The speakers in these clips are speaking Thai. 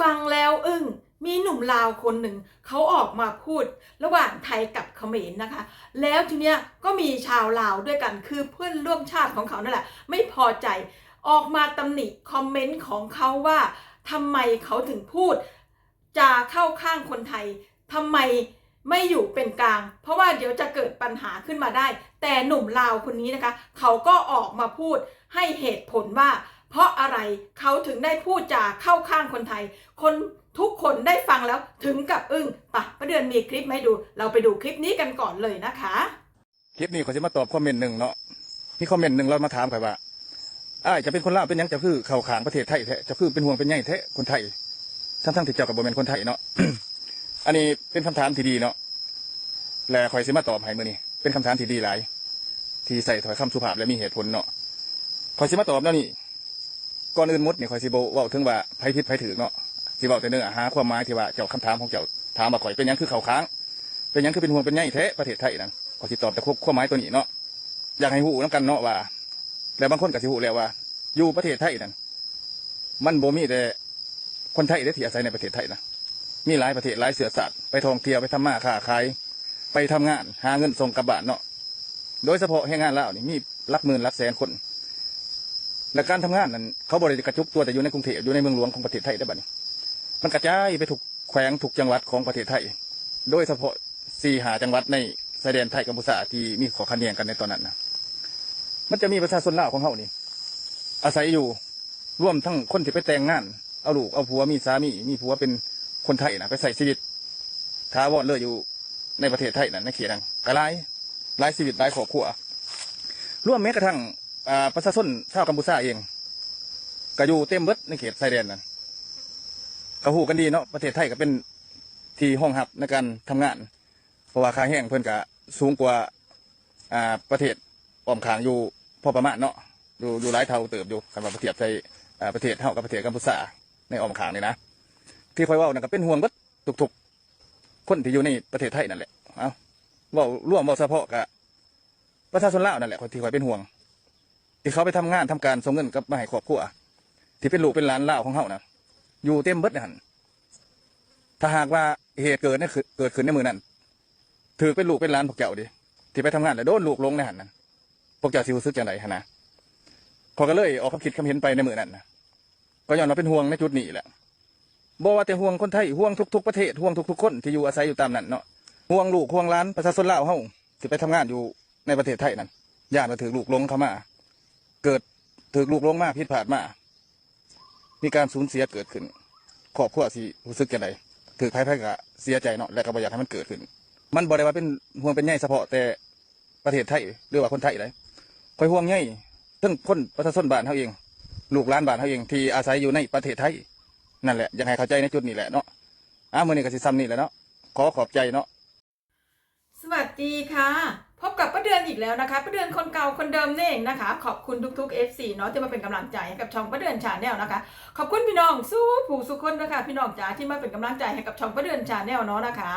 ฟังแล้วอึ้งมีหนุ่มลาวคนหนึ่งเขาออกมาพูดระหว่างไทยกับเขมรนะคะ แล้วทีเนี้ยก็มีชาวลาวด้วยกันคือเพื่อนร่วมชาติของเขานั่นแหละ ไม่พอใจออกมาตำหนิคอมเมนต์ของเขาว่าทำไมเขาถึงพูด จะเข้าข้างคนไทยทำไมไม่อยู่เป็นกลาง เพราะว่าเดี๋ยวจะเกิดปัญหาขึ้นมาได้ แต่หนุ่มลาวคนนี้นะคะ เขาก็ออกมาพูดให้เหตุผลว่า เพราะอะไรเขาถึงได้พูดจาเข้าข้างคนไทย คนทุกคนได้ฟังแล้วถึงกับอึ้งปะประเดือนมีคลิปมาให้ดู เราไปดูคลิปนี้กันก่อนเลยนะคะ คลิปนี้เขาจะมาตอบคอมเมนต์หนึ่งเนาะมีคอมเมนต์หนึ่งเรามาถามกันว่าอ้ายจะเป็นคนลาวเป็นยังจะคือเข่าขางประเทศไทยแท้จะคือเป็นห่วงเป็นใยแท้คนไทยทั้งทั้งๆที่เจ้ากับโบเมนคนไทยเนาะอันนี้เป็นคำถามที่ดีเนาะและคอยสิมาตอบให้มื่อนี้เป็นคำถามที่ดีหลาย ที่ใส่ถอยคำสุภาพและมีเหตุผลเนาะคอยสิมาตอบเนาะนี่ ก่อนอื่นมดเนี่ยคอยสิโบเว่าถึงว่าไผผิดไผถือเนาะสิเว้าแต่เนื้อหาความหมายที่ว่าเจ้าคำถามของเจ้าถามมาข่อยเป็นหยังคือเข่าค้าง เป็นหยังคือเป็นห่วงเป็นใยแท้ประเทศไทยนั่นขอสิตอบแต่ควบความหมายตัวนี้เนาะอยากให้หูน้ำกันเนาะว่าแล้วบางคนก็สิหูแล้วว่า อยู่ประเทศไทยนั่นมันบ่มีแต่คนไทยได้ที่อาศัยในประเทศไทยนะมีหลายประเทศหลายเสือสัตว์ไปท่องเที่ยวไปทำมาค้าขายไปทำงานหาเงินส่งกลับบ้านเนาะโดยเฉพาะแรงงานลาวนี่มีลักหมื่นลักแสนคน และการทำงานนั้นเขาบริกระจุกตัวแต่อยู่ในกรุงเทพอยู่ในเมืองหลวงของประเทศไทยได้บัดนี้ มันกระจายไปถูกแขวงถูกจังหวัดของประเทศไทย โดยเฉพาะสี่หาจังหวัดในชายแดนไทยกัมพูชาที่มีขอคะแนนกันในตอนนั้นนะมันจะมีประชาชนลาวของเขานี่ อาศัยอยู่ร่วมทั้งคนที่ไปแต่งงาน เอาลูกเอาผัวมีสามีมีผัวเป็นคนไทยนะไปใส่ชีวิตท้าวอนเลยอยู่ในประเทศไทยนะในเขตนั้นกระไรหลายชีวิตหลายครอบครัวร่วมแม้กระทั่ง อ่าประชาชนชาวกัมพูชาเองก็อยู่เต็มเบิดในเขตชายแดนนั้นก็หูกันดีเนาะประเทศไทยก็เป็นที่ห้องหับในการทำงาน เพราะว่าค่าแห้งเพิ่นก็สูงกว่าอ่าประเทศอ้อมขางอยู่พอประมาณเนาะอยู่อยู่หลายเท่าเติบอยู่คันว่าเทียบใส่อ่าประเทศเท่ากับประเทศกัมพูชาในอ้อมขางนี่นะที่คอยว่านั่นก็เป็นห่วงเบัดทุกๆ คนที่อยู่ในประเทศไทยนั่นแหละเอาว่าร่วมว่าเฉพาะกับประชาชนลาวนั่นแหละคนที่คอยเป็นห่วง ที่เขาไปทำงานทำการส่งเงินกับมาให้ครอบครัวที่เป็นลูกเป็นหลานเล่าของเฮานะอยู่เต็มเบิดนะหันถ้าหากว่าเหตุเกิดเนี่ยคือเกิดขึ้นในมือนั้นถือเป็นลูกเป็นหลานพวกเจ้าดิที่ไปทำงานแล้วโดนลูกลงในหันนั้นพวกเจ้าสิรู้สึกอย่างไรฮะนะพอก็เลยออกความคิดควาเห็นไปในมือนั้นนะก็ย้อนเราเป็นห่วงในจุดนี้แหละบอกว่าแต่ห่วงคนไทยห่วงทุกๆประเทศห่วงทุกๆคนที่อยู่อาศัยอยู่ตามนั้นเนาะห่วงลูกห่วงหล้านประชาชนลาวเฮาที่ไปทำงานอยู่ในประเทศไทยนั้นญาติมาถือลูกลงเข้ามา เกิดถือลูกลงมากผิดพลาดมามีการสูญเสียเกิดขึ้นครอบครัวสิรู้สึกอย่างไรถือไพ่ไพ่กะเสียใจเนาะและก็บ่อยากให้มันเกิดขึ้น มันบ่ได้ว่าเป็นห่วงเป็นใยเฉพาะแต่ประเทศไทยหรือว่าคนไทยเลยคอยห่วงใยทั้งคนประชาชนบ้านเขาเอง ลูกหลานบ้านเขาเองที่อาศัยอยู่ในประเทศไทยนั่นแหละอยังให้เข้าใจในจุดนี้แหละเนาะอ้ามือนี้ก็สิซ้ำนี่แหละเนาะขอขอบใจเนาะสวัสดีค่ะ พบกับป้าเดือนอีกแล้วนะคะป้าเดือนคนเก่าคนเดิมนี่เองนะคะ ขอบคุณทุกๆ FC เนาะที่มาเป็นกำลังใจให้กับช่องป้าเดือนชาแนลนะคะ ขอบคุณพี่น้องสู้ผู้สุคนนะคะพี่น้องจ๋าที่มาเป็นกำลังใจให้กับช่องป้าเดือนชาแนลเนาะนะคะ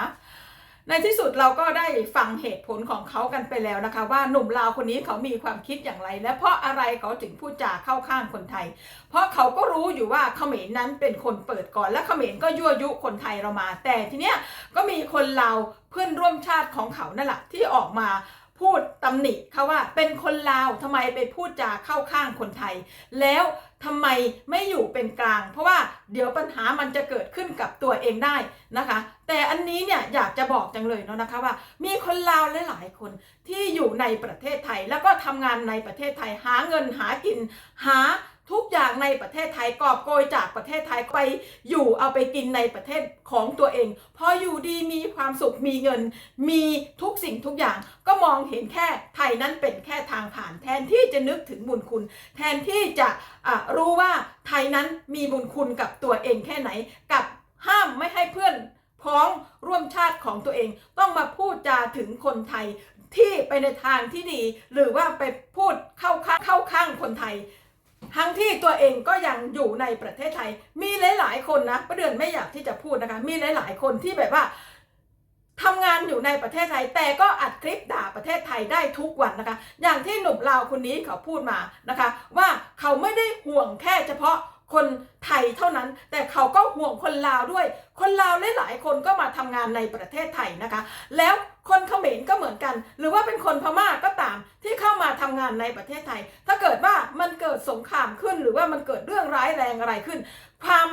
ในที่สุดเราก็ได้ฟังเหตุผลของเขากันไปแล้วนะคะ ว่าหนุ่มลาวคนนี้เขามีความคิดอย่างไร และเพราะอะไรเขาถึงพูดจาเข้าข้างคนไทย เพราะเขาก็รู้อยู่ว่าเขมรนั้นเป็นคนเปิดก่อน และเขมรก็ยั่วยุคนไทยเรามา แต่ทีเนี้ยก็มีคนลาวเพื่อนร่วมชาติของเขานั่นแหละที่ออกมาพูดตำหนิเขาว่าเป็นคนลาวทำไมไปพูดจาเข้าข้างคนไทย แล้ว ทำไมไม่อยู่เป็นกลาง เพราะว่าเดี๋ยวปัญหามันจะเกิดขึ้นกับตัวเองได้นะคะ แต่อันนี้เนี่ยอยากจะบอกจังเลยเนาะนะคะว่า มีคนลาวหลายๆคนที่อยู่ในประเทศไทย แล้วก็ทำงานในประเทศไทยหาเงินหากินหา ทุกอย่างในประเทศไทยกอบโกยจากประเทศไทยไปอยู่เอาไปกินในประเทศของตัวเอง พออยู่ดีมีความสุขมีเงิน มีทุกสิ่งทุกอย่าง ก็มองเห็นแค่ไทยนั้นเป็นแค่ทางผ่าน แทนที่จะนึกถึงบุญคุณ แทนที่จะะรู้ว่าไทยนั้นมีบุญคุณกับตัวเองแค่ไหน กับห้ามไม่ให้เพื่อนพ้องร่วมชาติของตัวเอง ต้องมาพูดจาถึงคนไทยที่ไปในทางที่ดี หรือว่าไปพูดเข้าข้างเข้าข้างคนไทย ทั้งที่ตัวเองก็ยังอยู่ในประเทศไทย มีหลาย ๆ คนนะประเดือนไม่อยากที่จะพูดนะคะ มีหลาย ๆ คนที่แบบว่าทำงานอยู่ในประเทศไทย แต่ก็อัดคลิปด่าประเทศไทยได้ทุกวันนะคะ อย่างที่หนุ่มลาวคนนี้เขาพูดมานะคะ ว่าเขาไม่ได้ห่วงแค่เฉพาะ คนไทยเท่านั้น แต่เขาก็ห่วงคนลาวด้วย คนลาวหลายๆคนก็มาทำงานในประเทศไทยนะคะ แล้วคนเขมรก็เหมือนกัน หรือว่าเป็นคนพม่าก็ตามที่เข้ามาทำงานในประเทศไทย ถ้าเกิดว่ามันเกิดสงครามขึ้นหรือว่ามันเกิดเรื่องร้ายแรงอะไรขึ้นความ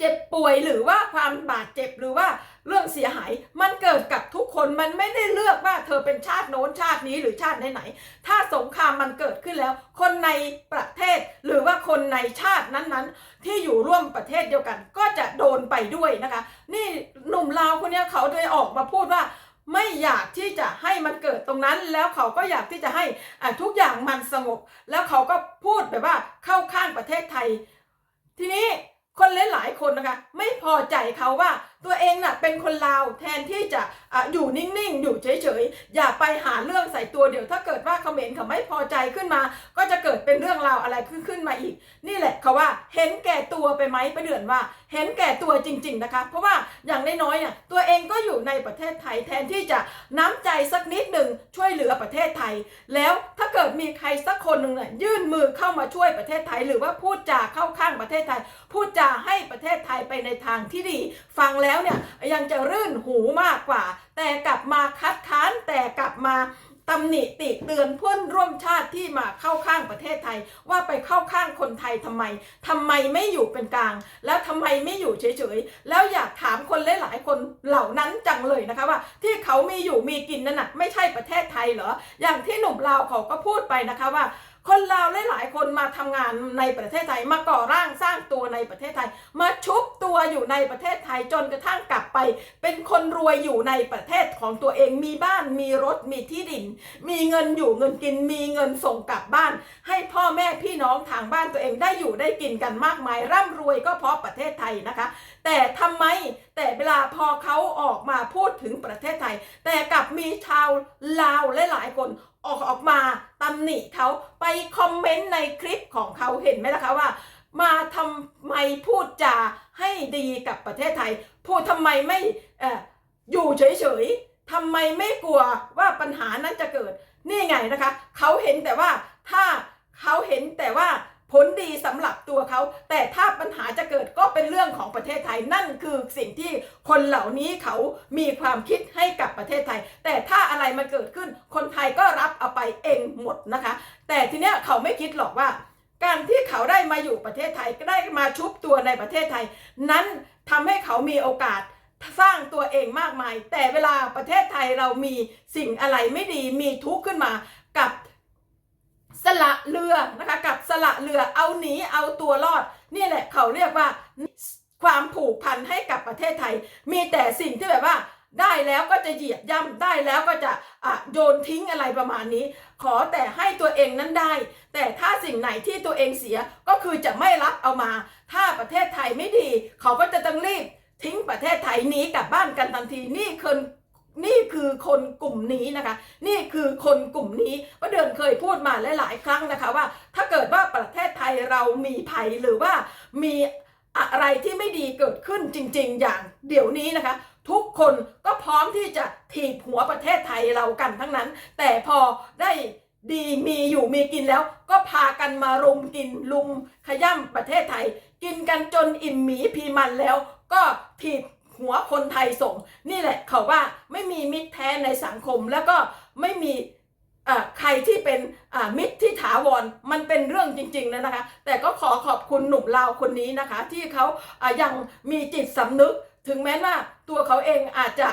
เจ็บป่วยหรือว่าความบาดเจ็บหรือว่าเรื่องเสียหายมันเกิดกับทุกคนมันไม่ได้เลือกว่าเธอเป็นชาติโน้นชาตินี้หรือชาติไหนๆถ้าสงครามมันเกิดขึ้นแล้ว คนในประเทศหรือว่าคนในชาตินั้นๆ ที่อยู่ร่วมประเทศเดียวกัน ก็จะโดนไปด้วยนะคะ นี่หนุ่มลาวคนนี้เขาเลยออกมาพูดว่าไม่อยากที่จะให้มันเกิดตรงนั้น แล้วเขาก็อยากที่จะให้ทุกอย่างมันสงบ แล้วเขาก็พูดแบบว่าเข้าข้างประเทศไทย ทีนี้ คนหลายๆคนนะคะ ไม่พอใจเขาว่า ตัวเองน่ะเป็นคนลาวแทนที่จะอะอยู่นิ่งๆ อยู่เฉยๆ อย่าไปหาเรื่องใส่ตัวเดี๋ยวถ้าเกิดว่าเขมรเขาไม่พอใจขึ้นมา ก็จะเกิดเป็นเรื่องราวอะไรขึ้นขึ้นมาอีก นี่แหละเขาว่าเห็นแก่ตัวไปไหมประเดือนว่า เห็นแก่ตัวจริง ๆนะคะ เพราะว่าอย่างน้อยๆเนี่ยตัวเองก็อยู่ในประเทศไทยแทนที่จะน้ำใจสักนิดหนึ่งช่วยเหลือประเทศไทย แล้วถ้าเกิดมีใครสักคนหนึ่งเนี่ยยื่นมือเข้ามาช่วยประเทศไทย หรือว่าพูดจาเข้าข้างประเทศไทย พูดจาให้ประเทศไทยไปในทางที่ดี ฟังแล้วเนี่ยยังจะรื่นหูมากกว่า แต่กลับมาคัดค้านแต่กลับมาตำหนิติเตือนเพื่อนร่วมชาติที่มาเข้าข้างประเทศไทย ว่าไปเข้าข้างคนไทยทำไมทำไมไม่อยู่เป็นกลาง แล้วทำไมไม่อยู่เฉยๆ แล้วอยากถามคนหลายๆคนเหล่านั้นจังเลยนะคะว่า ที่เขามีอยู่มีกินนั่นน่ะไม่ใช่ประเทศไทยเหรอ อย่างที่หนุ่มลาวเขาก็พูดไปนะคะว่า คนลาวหลายๆคนมาทำงานในประเทศไทย มาก่อร่างสร้างตัวในประเทศไทย มาชุบตัวอยู่ในประเทศไทยจนกระทั่งกลับไป เป็นคนรวยอยู่ในประเทศของตัวเองมีบ้านมีรถมีที่ดิน มีเงินอยู่เงินกินมีเงินส่งกลับบ้าน ให้พ่อแม่พี่น้องทางบ้านตัวเองได้อยู่ได้กินกันมากมาย ร่ำรวยก็เพราะประเทศไทยนะคะ แต่ทำไมแต่เวลาพอเขาออกมาพูดถึงประเทศไทย แต่กลับมีชาวลาวหลายๆคน ออกออกมาตำหนิเขาไปคอมเมนต์ในคลิปของเขาเห็นไหมล่ะคะว่า มาทำไมพูดจาให้ดีกับประเทศไทย พูดทำไมไม่เอออยู่เฉยๆทำไมไม่กลัวว่าปัญหานั้นจะเกิด นี่ไงนะคะ เขาเห็นแต่ว่าถ้าเขาเห็นแต่ว่า ผลดีสำหรับตัวเขา แต่ถ้าปัญหาจะเกิดก็เป็นเรื่องของประเทศไทยนั่นคือสิ่งที่คนเหล่านี้เขามีความคิดให้กับประเทศไทย แต่ถ้าอะไรมันเกิดขึ้น คนไทยก็รับเอาไปเองหมดนะคะ แต่ทีเนี้ยเขาไม่คิดหรอกว่า การที่เขาได้มาอยู่ประเทศไทยก็ได้มาชุบตัวในประเทศไทย นั้นทำให้เขามีโอกาสสร้างตัวเองมากมาย แต่เวลาประเทศไทยเรามีสิ่งอะไรไม่ดีมีทุกข์ขึ้นมากับ สละเรือนะคะ กับสละเรือเอาหนีเอาตัวรอด นี่แหละเขาเรียกว่าความผูกพันให้กับประเทศไทย มีแต่สิ่งที่แบบว่าได้แล้วก็จะเหยียดย่ำได้แล้วก็จะอะโยนทิ้งอะไรประมาณนี้ ขอแต่ให้ตัวเองนั้นได้ แต่ถ้าสิ่งไหนที่ตัวเองเสียก็คือจะไม่รับเอามา ถ้าประเทศไทยไม่ดี เขาก็จะต้องรีบทิ้งประเทศไทยหนีกลับบ้านกันทันทีนี่คือ นี่คือคนกลุ่มนี้นะคะ นี่คือคนกลุ่มนี้ว่าเดือนเคยพูดมาหลาย ๆ ครั้งนะคะว่า ถ้าเกิดว่าประเทศไทยเรามีภัยหรือว่ามีอะไรที่ไม่ดีเกิดขึ้นจริง ๆ อย่างเดี๋ยวนี้นะคะ ทุกคนก็พร้อมที่จะถีบหัวประเทศไทยเรากันทั้งนั้น แต่พอได้ดีมีอยู่มีกินแล้ว ก็พากันมารุมกินลุมขย่ำประเทศไทย กินกันจนอิ่มหมีพีมันแล้ว ก็ถีบ หัวคนไทยส่ง นี่แหละเขาว่าไม่มีมิตรแท้ในสังคมแล้วก็ไม่มีใครที่เป็นมิตรที่ถาวรมันเป็นเรื่องจริงๆนะนะคะ แต่ก็ขอขอบคุณหนุ่มลาวคนนี้นะคะ ที่เขาอ่ายังมีจิตสำนึก ถึงแม้ว่าตัวเขาเองอาจจะ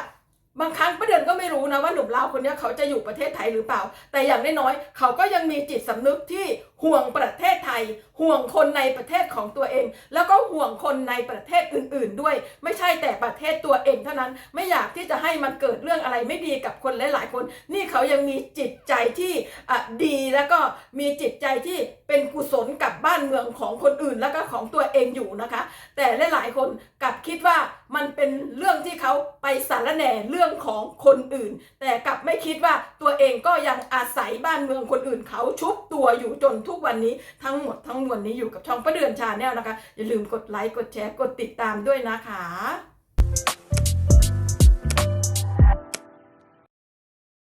บางครั้งประเด็นก็ไม่รู้นะว่าหนุ่มลาวคนนี้เขาจะอยู่ประเทศไทยหรือเปล่า แต่อย่างน้อยๆเขาก็ยังมีจิตสำนึกที่ห่วงประเทศไทย ห่วงคนในประเทศของตัวเอง แล้วก็ห่วงคนในประเทศอื่น ๆ ด้วย ไม่ใช่แต่ประเทศตัวเองเท่านั้นไม่อยากที่จะให้มันเกิดเรื่องอะไรไม่ดีกับคนหลาย ๆ คน นี่เขายังมีจิตใจที่ดีแล้วก็มีจิตใจที่เป็นกุศลกับบ้านเมืองของคนอื่นแล้วก็ของตัวเองอยู่นะคะ แต่หลายๆคนกลับคิดว่ามันเป็นเรื่องที่เขาไปสารแหน่เรื่องของคนอื่น แต่กลับไม่คิดว่าตัวเองก็ยังอาศัยบ้านเมืองคนอื่นเขาชุบตัวอยู่จนทุกวันนี้ทั้งหมดทั้งมวลนี้อยู่กับช่องประเดือนชาแนลนะคะ อย่าลืมกดไลค์กดแชร์กดติดตามด้วยนะคะ